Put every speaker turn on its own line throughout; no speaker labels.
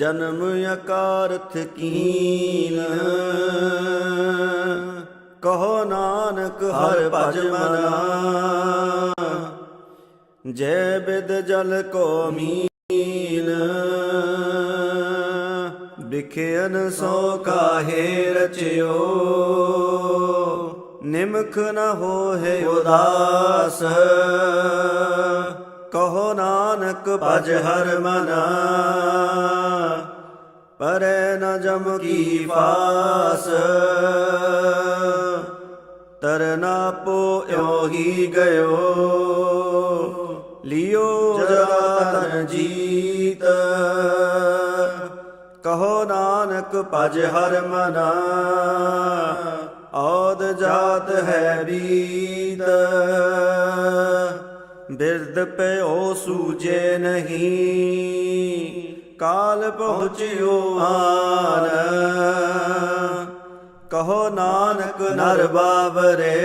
ਜਨਮ ਅਕਾਰਥ ਕੀਨ। ਕਹੋ ਨਾਨਕ ਹਰ ਭਜ ਮਨਾ। ਜੈ ਬਿਦ ਜਲ ਕੋ ਮੀਨ। ਵਿਖਿਆਨ ਸੋ ਕਾਹੇ ਰਚਿਓ। ਨਿਮਖ ਨ ਹੋਏ ਉਦਾਸ। ਕਹੋ ਨਾਨਕ ਭਜ ਹਰ ਮਨਾ। ਪਰੈ ਨ ਜਮ ਕੀ ਫਾਸ। ਤਰਨਾ ਪੋ ਇਉ ਹੀ ਗਇਓ। ਲਿਓ ਜਗਤਨ ਜੀਤ। ਕਹੋ ਨਾਨਕ ਭਜ ਹਰ ਮਨਾ। ਔਦ ਜਾਤ ਹੈ ਬੀਤ। ਬਿਰਦ ਪਿਓ ਸੂਜੇ ਨਹੀਂ। ਕਾਲ ਪਹੁੰਚਿਓ ਆਨ ਕਹੋ ਨਾਨਕ ਨਰ ਬਾਬਰੇ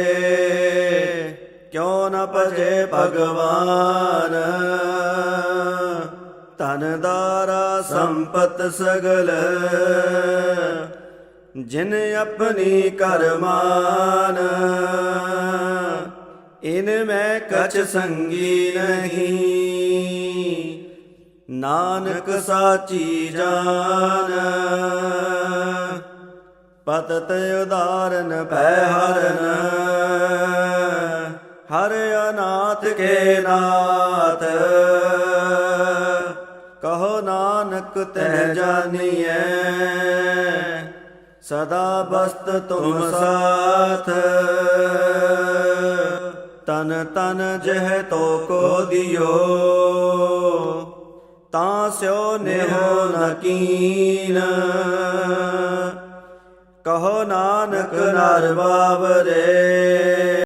ਕਿਉ ਨ ਭਜੇ ਭਗਵਾਨ? ਧਨ ਦਾਰਾ ਸੰਪਤ ਸਗਲ, ਜਿਨ ਆਪਣੀ ਕਰਮਾਨ ਇਨ ਮੈਂ ਕਛ ਸੰਗੀ ਨਹੀਂ। ਨਾਨਕ ਸਾਚੀ ਜਾਨ। ਪਤਤ ਉਦਾਰਨ ਭੈ ਹਰਨ। ਹਰ ਅਨਾਥ ਕੇ ਨਾਥ। ਕਹੋ ਨਾਨਕ ਤੈ ਜਾਣੀਐ ਸਦਾ ਬਸਤ ਤੁਮ ਸਾਥ। ਤਨ ਤਨ ਜਹ ਤੋ ਕੋ ਦਿਓ। ਸਿਓ ਨਿਹੋ ਨਕੀਨ ਕਹੋ ਨਾਨਕ ਨਰ ਬਾਬਰੇ